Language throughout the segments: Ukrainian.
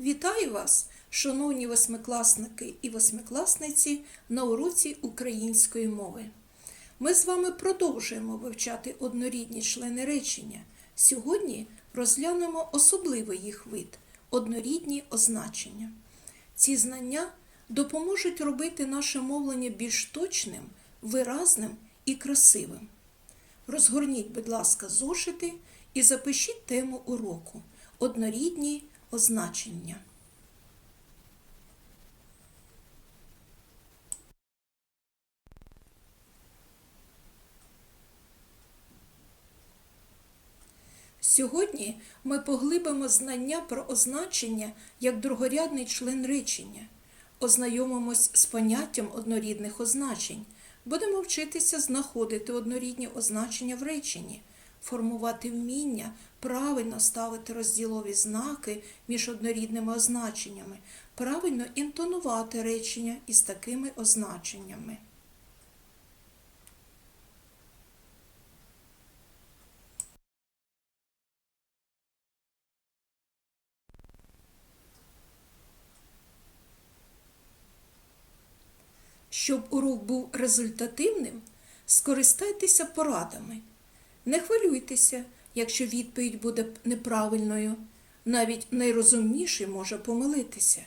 Вітаю вас, шановні восьмикласники і восьмикласниці на уроці української мови. Ми з вами продовжуємо вивчати однорідні члени речення. Сьогодні розглянемо особливий їх вид однорідні означення. Ці знання допоможуть робити наше мовлення більш точним, виразним і красивим. Розгорніть, будь ласка, зошити і запишіть тему уроку однорідні означення. Сьогодні ми поглибимо знання про означення як другорядний член речення, ознайомимось з поняттям однорідних означень, будемо вчитися знаходити однорідні означення в реченні, формувати вміння, правильно ставити розділові знаки між однорідними означеннями, правильно інтонувати речення із такими означеннями. Щоб урок був результативним, скористайтеся порадами. Не хвилюйтеся, якщо відповідь буде неправильною. Навіть найрозумніший може помилитися.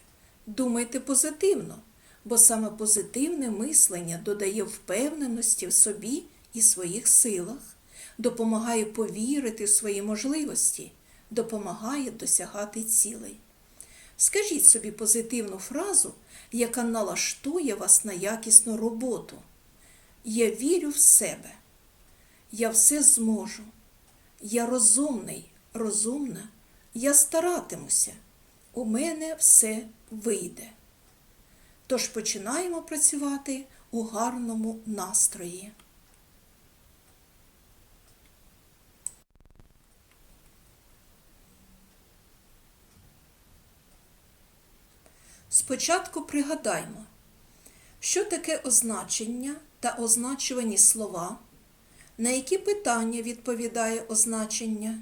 Думайте позитивно, бо саме позитивне мислення додає впевненості в собі і своїх силах, допомагає повірити в свої можливості, допомагає досягати цілей. Скажіть собі позитивну фразу, яка налаштує вас на якісну роботу. Я вірю в себе. Я все зможу. Я розумний, розумна. Я старатимуся. У мене все вийде. Тож починаємо працювати у гарному настрої. Спочатку пригадаймо, що таке означення та означувані слова, на які питання відповідає означення,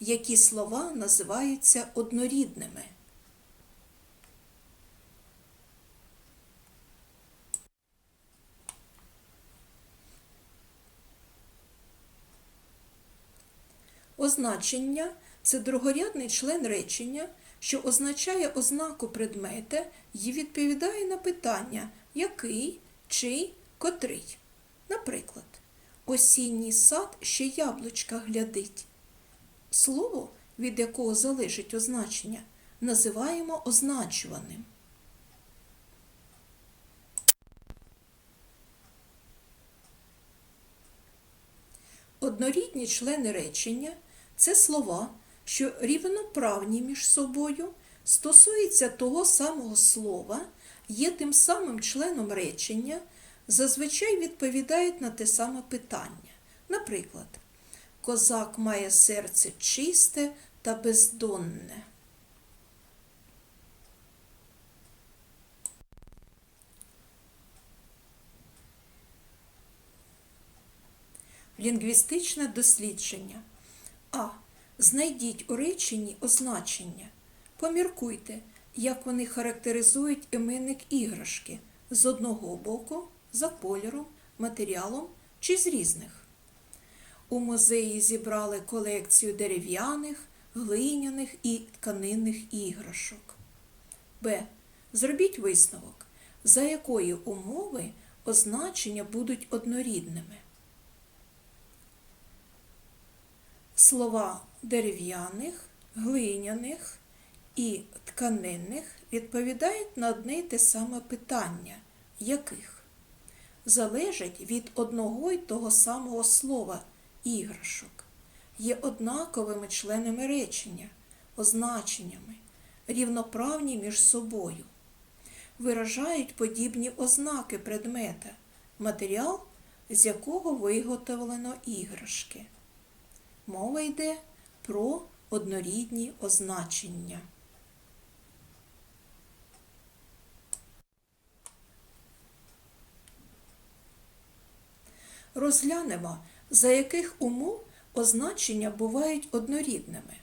які слова називаються однорідними. Означення це другорядний член речення, що означає ознаку предмета і відповідає на питання який, чий, котрий. Наприклад, осінній сад ще яблучка глядить. Слово, від якого залежить означення, називаємо означуваним. Однорідні члени речення це слова, що рівноправні між собою, стосуються того самого слова, є тим самим членом речення, зазвичай відповідають на те саме питання. Наприклад, козак має серце чисте та бездонне. Лінгвістичне дослідження. А. Знайдіть у реченні означення. Поміркуйте, як вони характеризують іменник іграшки з одного боку, за кольором, матеріалом чи з різних. У музеї зібрали колекцію дерев'яних, глиняних і тканинних іграшок. Б. Зробіть висновок, за якої умови означення будуть однорідними. Слова дерев'яних, глиняних і тканинних відповідають на одне й те саме питання, яких залежать від одного й того самого слова іграшок, є однаковими членами речення, означеннями, рівноправні між собою, виражають подібні ознаки предмета, матеріал, з якого виготовлено іграшки. Мова йде про однорідні означення. Розглянемо, за яких умов означення бувають однорідними.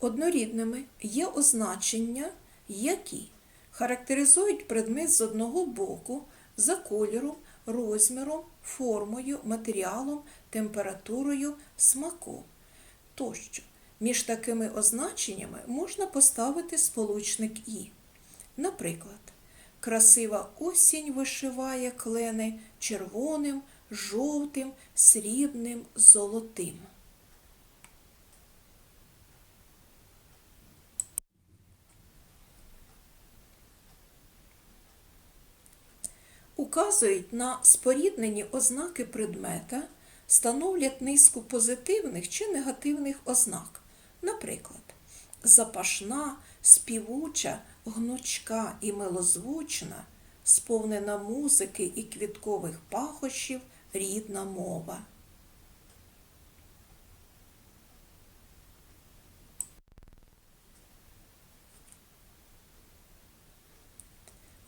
Однорідними є означення, які характеризують предмет з одного боку за кольором, розміром, формою, матеріалом, температурою, смаком тощо. Між такими означеннями можна поставити сполучник І. Наприклад, красива осінь вишиває клени червоним, жовтим, срібним, золотим. Указують на споріднені ознаки предмета, становлять низку позитивних чи негативних ознак. Наприклад, запашна, співуча, гнучка і милозвучна, сповнена музики і квіткових пахощів рідна мова.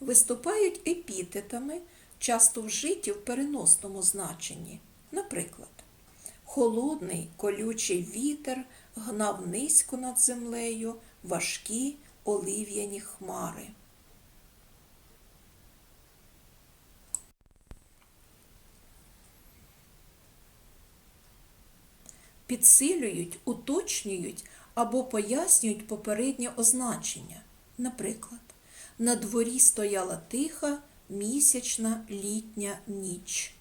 Виступають епітетами, часто вжиті в переносному значенні. Наприклад, холодний колючий вітер гнав низько над землею важкі олив'яні хмари. Підсилюють, уточнюють або пояснюють попереднє означення. Наприклад, на дворі стояла тиха місячна літня ніч.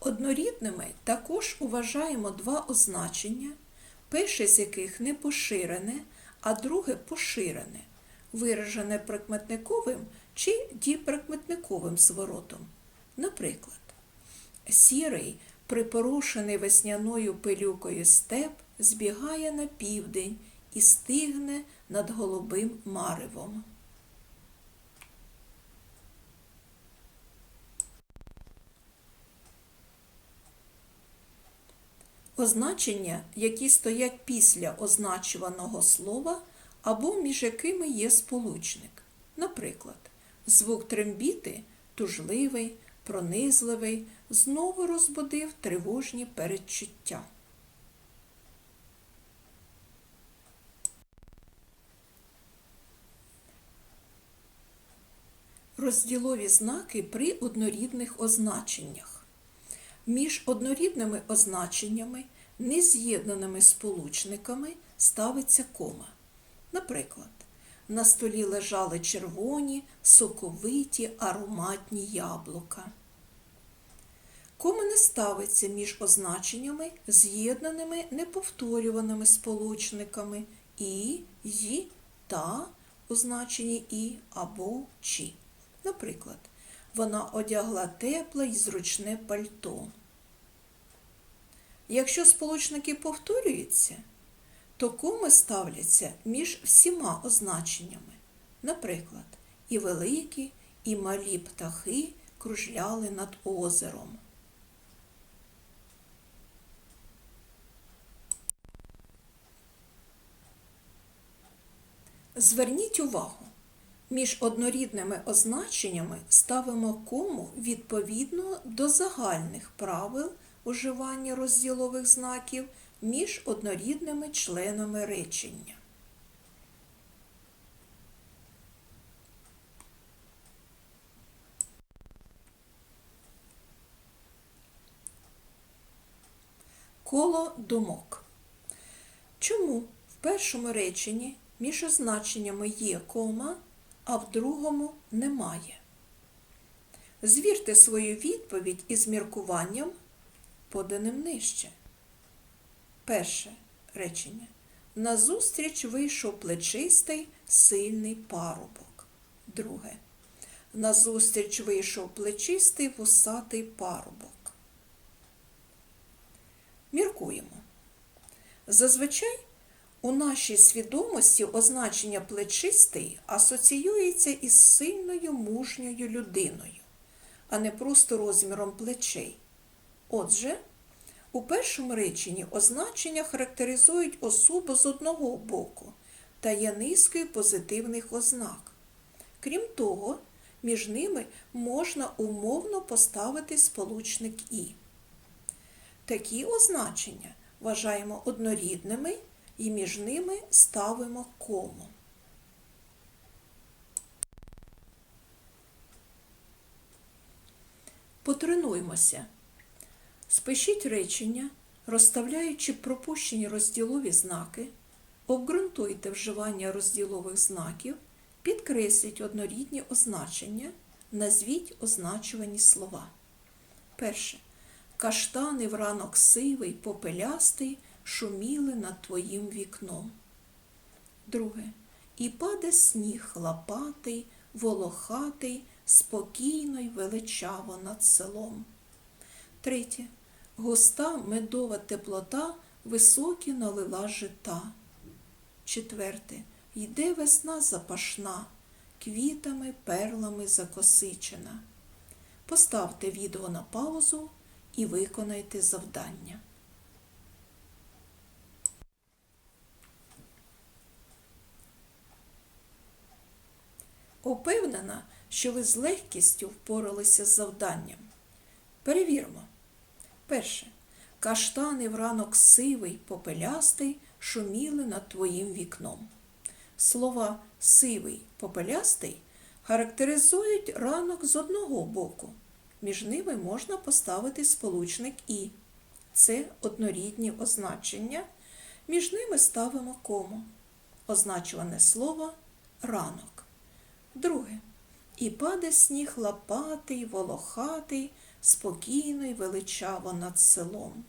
Однорідними також уважаємо два означення, перше з яких не поширене, а друге поширене, виражене прикметниковим чи діприкметниковим зворотом. Наприклад, сірий, припорушений весняною пилюкою степ збігає на південь і стигне над голубим маревом. Означення, які стоять після означуваного слова або між якими є сполучник. Наприклад, звук трембіти тужливий, пронизливий, знову розбудив тривожні передчуття. Розділові знаки при однорідних означеннях. Між однорідними означеннями, нез'єднаними сполучниками ставиться кома. Наприклад, на столі лежали червоні, соковиті, ароматні яблука. Кома не ставиться між означеннями, з'єднаними неповторюваними сполучниками і, й, та, означені і або чи. Наприклад, вона одягла тепле й зручне пальто. Якщо сполучники повторюються, то коми ставляться між всіма означеннями. Наприклад, і великі, і малі птахи кружляли над озером. Зверніть увагу, між однорідними означеннями ставимо кому відповідно до загальних правил уживання розділових знаків між однорідними членами речення. Коло думок. Чому в першому реченні між означеннями є кома, а в другому немає? Звірте свою відповідь із міркуванням, поданим нижче. Перше речення. Назустріч вийшов плечистий, сильний парубок. Друге. Назустріч вийшов плечистий вусатий парубок. Міркуємо. Зазвичай у нашій свідомості означення плечистий асоціюється із сильною мужньою людиною, а не просто розміром плечей. Отже, у першому реченні означення характеризують особу з одного боку та є низкою позитивних ознак. Крім того, між ними можна умовно поставити сполучник І. Такі означення вважаємо однорідними і між ними ставимо кому. Потренуймося. Спишіть речення, розставляючи пропущені розділові знаки, обґрунтуйте вживання розділових знаків, підкресліть однорідні означення, назвіть означувані слова. Перше. Каштани вранок сивий, попелястий, шуміли над твоїм вікном. Друге. І паде сніг лопатий, волохатий, спокійно й величаво над селом. Третє. Густа медова теплота високі налила жита. Четверте. Йде весна запашна, квітами, перлами закосичена. Поставте відео на паузу і виконайте завдання. Упевнена, що ви з легкістю впоралися з завданням. Перевіримо. Перше. Каштани вранок сивий, попелястий шуміли над твоїм вікном. Слова сивий, попелястий характеризують ранок з одного боку. Між ними можна поставити сполучник І. Це однорідні означення. Між ними ставимо кому. Означуване слово ранок. Друге. І паде сніг лопатий, волохатий, спокійно й величаво над селом.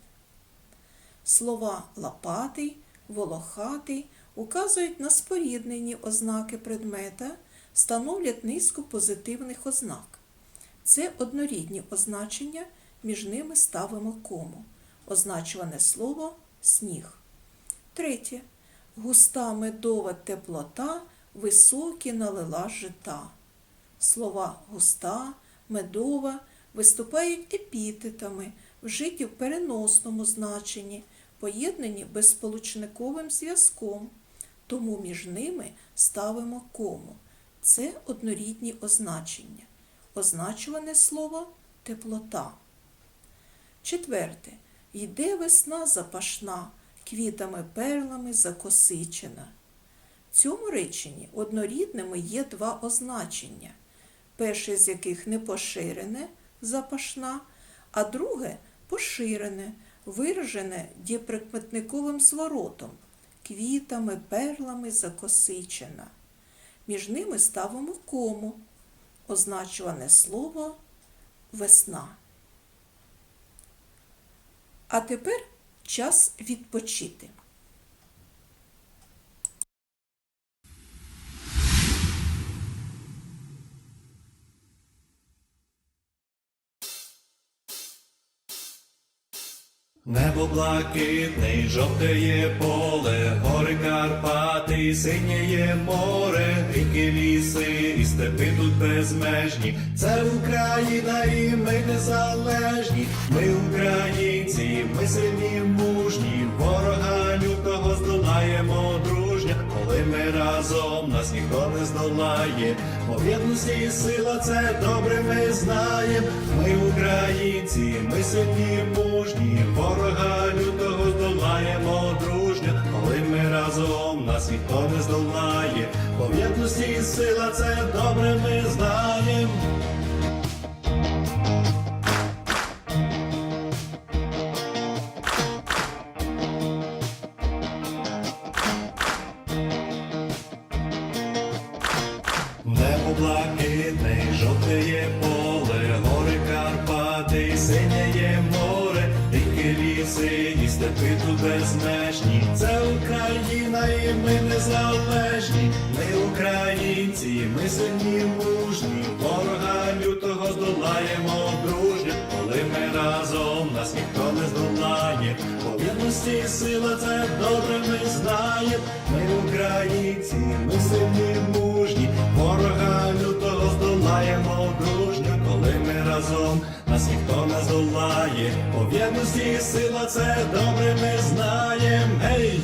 Слова лопатий, волохатий указують на споріднені ознаки предмета, становлять низку позитивних ознак. Це однорідні означення, між ними ставимо кому. Означуване слово сніг. Третє. Густа медова теплота високі налила жита. Слова густа, медова виступають епітетами, вжиті в переносному значенні, поєднані безсполучниковим зв'язком, тому між ними ставимо кому. Це однорідні означення. Означуване слово теплота. Четверте. Йде весна запашна, квітами перлами закосичена. В цьому реченні однорідними є два означення, перше з яких не поширене запашна, а друге поширене, виражене діприкметниковим зворотом, квітами, перлами закосичена. Між ними ставимо кому, означуване слово весна. А тепер час відпочити. Небо блакитний, жовтеє поле, гори Карпати, синєє море, ріки ліси, і степи тут безмежні. Це Україна, і ми незалежні. Ми українці, ми сильні, мужні, ворога лютого здолаємо дружня. Коли ми разом, нас ніхто не здолає. Бо єдності і сила це добре ми знаєм. Ми українці, ми сильні, мужні, ворога лютого здолаємо дружня. Коли ми разом, нас ніхто не здолає. Бо єдності і сила це добре ми знаємо. Небо блакитне, жовтеє поле, гори Карпати, синєє море, ріки ліси, і степи тут безмежні. Це Україна, і ми незалежні. Ми українці, ми сильні, мужні, ворога лютого здолаємо дружньо, коли ми разом, нас ніхто не здолає. По сила це добре ми знаємо. Ми українці, ми сильні, співаємо дружно, коли ми разом нас ніхто не здолає. По єдності сила це добре, ми знаємо. Гей!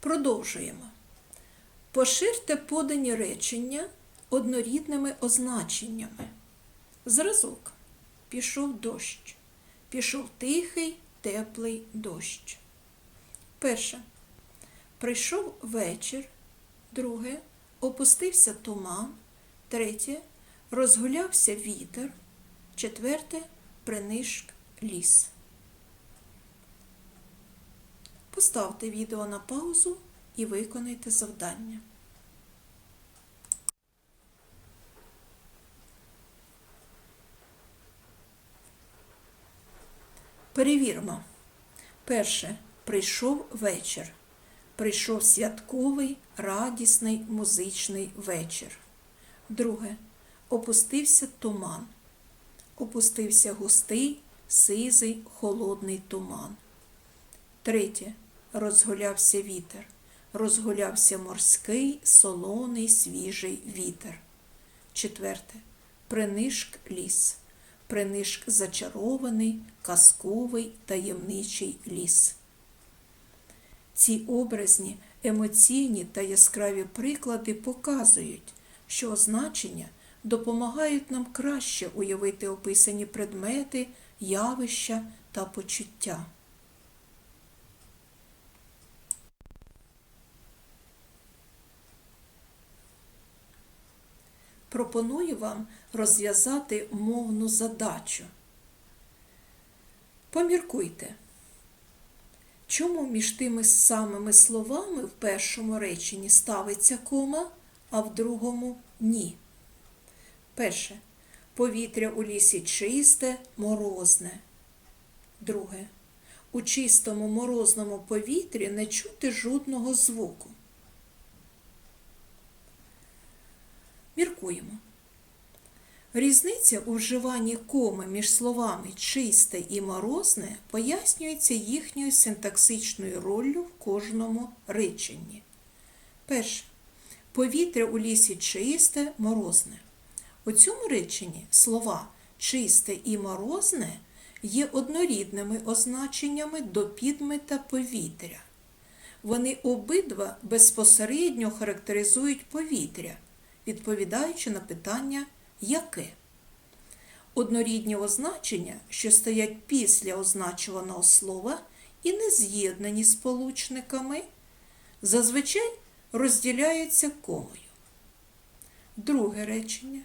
Продовжуємо. Поширте подані речення однорідними означеннями. Зразок. Пішов дощ. Пішов тихий, теплий дощ. Перше. Прийшов вечір. Друге. Опустився туман. Третє. Розгулявся вітер. Четверте. Принишк ліс. Поставте відео на паузу і виконайте завдання. Перевірмо. Перше. Прийшов вечір. Прийшов святковий, радісний музичний вечір. Друге. Опустився туман. Опустився густий, сизий, холодний туман. Третє. Розгулявся вітер. Розгулявся морський, солоний, свіжий вітер. Четверте. Принишк ліс. Принишк зачарований, казковий, таємничий ліс. Ці образні, емоційні та яскраві приклади показують, що означення допомагають нам краще уявити описані предмети, явища та почуття. Пропоную вам розв'язати мовну задачу. Поміркуйте. Чому між тими самими словами в першому реченні ставиться кома, а в другому ні? Перше. Повітря у лісі чисте, морозне. Друге. У чистому морозному повітрі не чути жодного звуку. Міркуємо. Різниця у вживанні коми між словами чисте і морозне пояснюється їхньою синтаксичною роллю в кожному реченні. Перше. Повітря у лісі чисте, морозне. У цьому реченні слова чисте і морозне є однорідними означеннями до підмета повітря. Вони обидва безпосередньо характеризують повітря, відповідаючи на питання яке. Однорідні означення, що стоять після означуваного слова і не з'єднані сполучниками, зазвичай розділяються комою. Друге речення.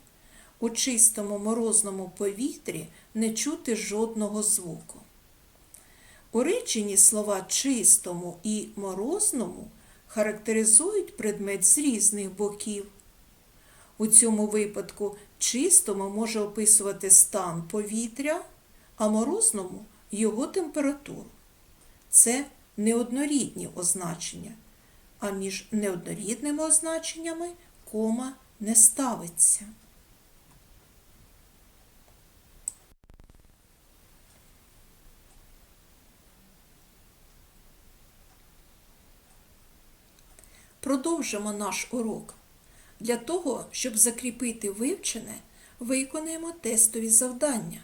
У чистому морозному повітрі не чути жодного звуку. У реченні слова чистому і морозному характеризують предмет з різних боків. У цьому випадку чистому може описувати стан повітря, а морозному його температуру. Це неоднорідні означення, а між неоднорідними означеннями кома не ставиться. Продовжимо наш урок. Для того, щоб закріпити вивчене, виконаємо тестові завдання.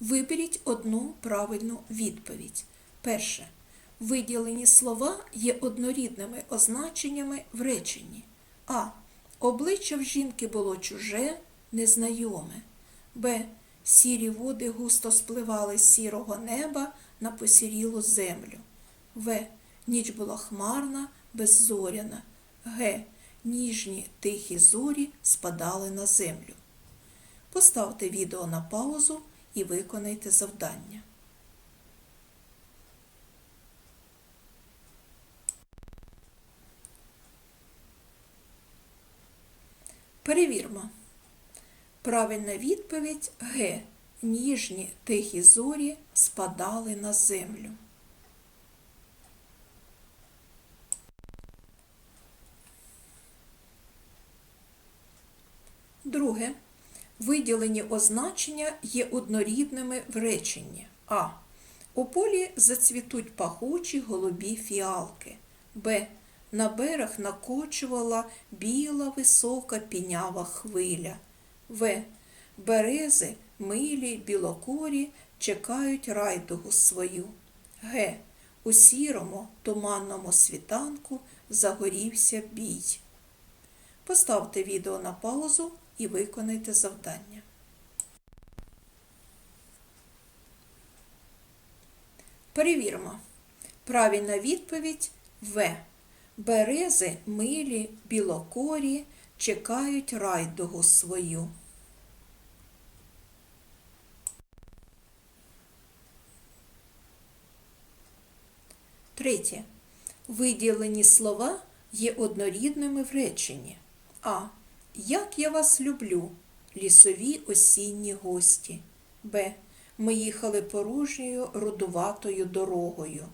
Виберіть одну правильну відповідь. Перше. Виділені слова є однорідними означеннями в реченні. А. Обличчя в жінки було чуже, незнайоме. Б. Сірі води густо спливали з сірого неба на посірілу землю. В. Ніч була хмарна, беззоряна. Г. Ніжні тихі зорі спадали на землю. Поставте відео на паузу і виконайте завдання. Перевірмо. Правильна відповідь Г. Ніжні тихі зорі спадали на землю. Друге. Виділені означення є однорідними в реченні. А. У полі зацвітуть пахучі голубі фіалки. Б. На берег накочувала біла висока пінява хвиля. В. Берези, милі, білокорі чекають райдугу свою. Г. У сірому туманному світанку загорівся бій. Поставте відео на паузу і виконайте завдання. Перевіримо. Правильна відповідь В. Берези милі, білокорі чекають райдугу свою. Третє. Виділені слова є однорідними в реченні. А. Як я вас люблю, лісові осінні гості. Б. Ми їхали порожньою рудуватою дорогою.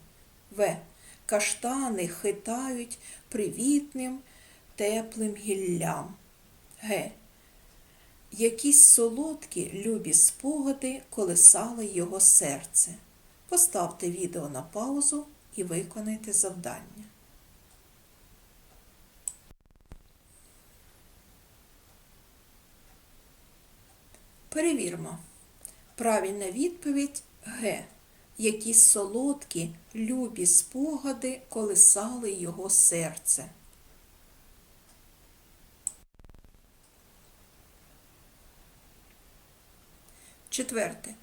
В. Каштани хитають привітним, теплим гіллям. Г. Якісь солодкі, любі спогади колисали його серце. Поставте відео на паузу і виконайте завдання. Перевірмо. Правильна відповідь Г. Які солодкі, любі спогади колисали його серце. Четверте.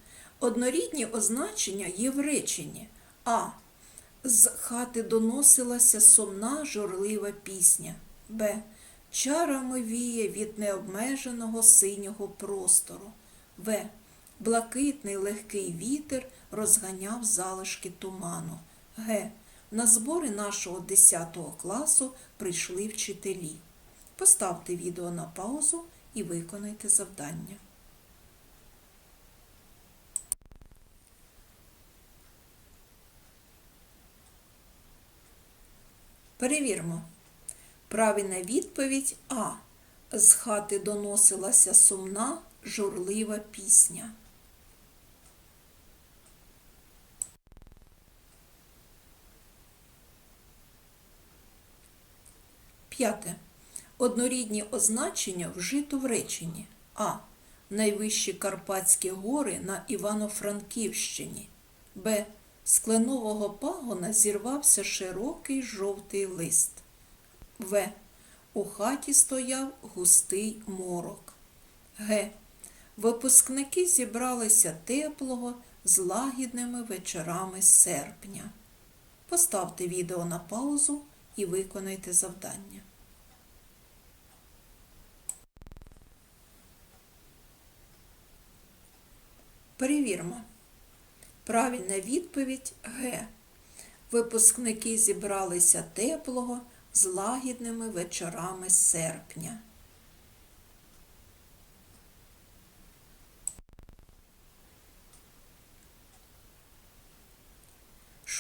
Однорідні означення є в реченні. А. З хати доносилася сумна журлива пісня. Б. Чарами віє від необмеженого синього простору. В. Блакитний легкий вітер розганяв залишки туману. Г. На збори нашого 10 класу прийшли вчителі. Поставте відео на паузу і виконайте завдання. Перевірмо. Правильна відповідь А. З хати доносилася сумна, журлива пісня. П'яте. Однорідні означення вжито в реченні. А. Найвищі Карпатські гори на Івано-Франківщині. Б. З кленового пагона зірвався широкий жовтий лист. В. У хаті стояв густий морок. Г. Випускники зібралися теплого з лагідними вечорами серпня. Поставте відео на паузу і виконайте завдання. Перевірмо. Правильна відповідь Г. Випускники зібралися теплого з лагідними вечорами серпня.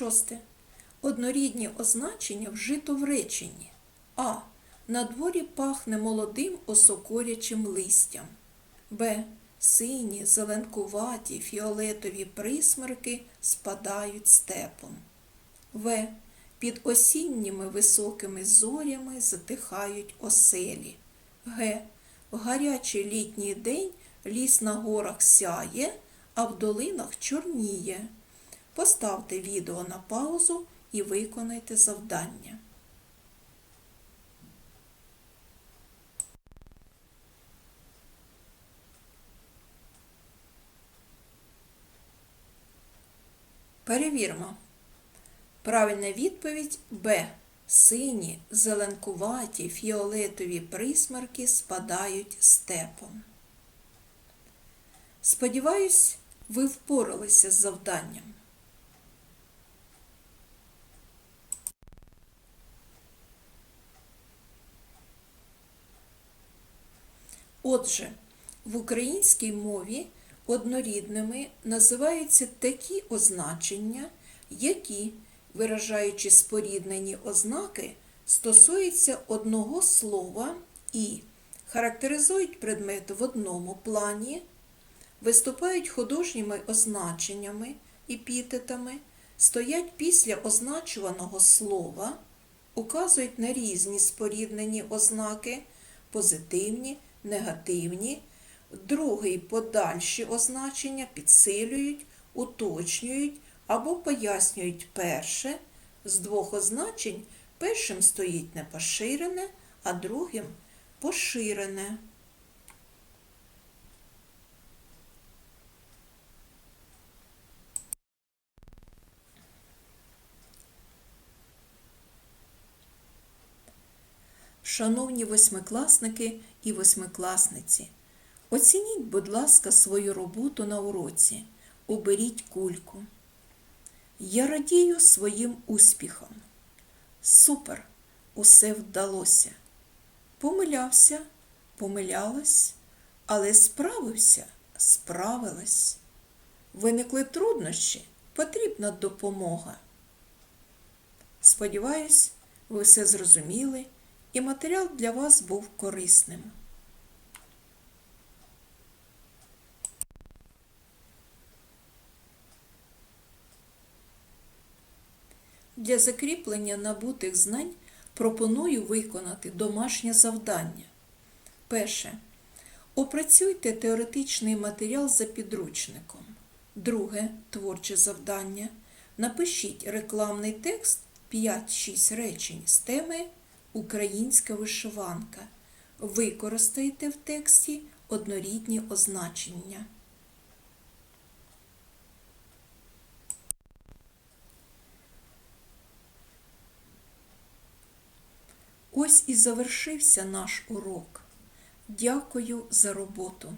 Шосте. Однорідні означення вжито в реченні. А. На дворі пахне молодим осокорячим листям. Б. Сині, зеленкуваті, фіолетові присмерки спадають степом. В. Під осінніми високими зорями затихають оселі. Г. В гарячий літній день ліс на горах сяє, а в долинах чорніє. Поставте відео на паузу і виконайте завдання. Перевірмо. Правильна відповідь Б. Сині, зеленкуваті, фіолетові присмерки спадають степом. Сподіваюсь, ви впоралися з завданням. Отже, в українській мові однорідними називаються такі означення, які, виражаючи споріднені ознаки, стосуються одного слова і характеризують предмет в одному плані, виступають художніми означеннями, епітетами, стоять після означуваного слова, указують на різні споріднені ознаки, позитивні, негативні, другий подальші означення підсилюють, уточнюють або пояснюють перше, з двох означень Першим стоїть непоширене, а другим поширене. Шановні восьмикласники і восьмикласниці, оцініть, будь ласка, свою роботу на уроці. Уберіть кульку. Я радію своїм успіхам. Супер! Усе вдалося. Помилявся, помилялась, але справився, справилась. Виникли труднощі, потрібна допомога. Сподіваюсь, ви все зрозуміли і матеріал для вас був корисним. Для закріплення набутих знань пропоную виконати домашнє завдання. Перше. Опрацюйте теоретичний матеріал за підручником. Друге творче завдання. Напишіть рекламний текст 5-6 речень з теми Українська вишиванка. Використайте в тексті однорідні означення. Ось і завершився наш урок. Дякую за роботу.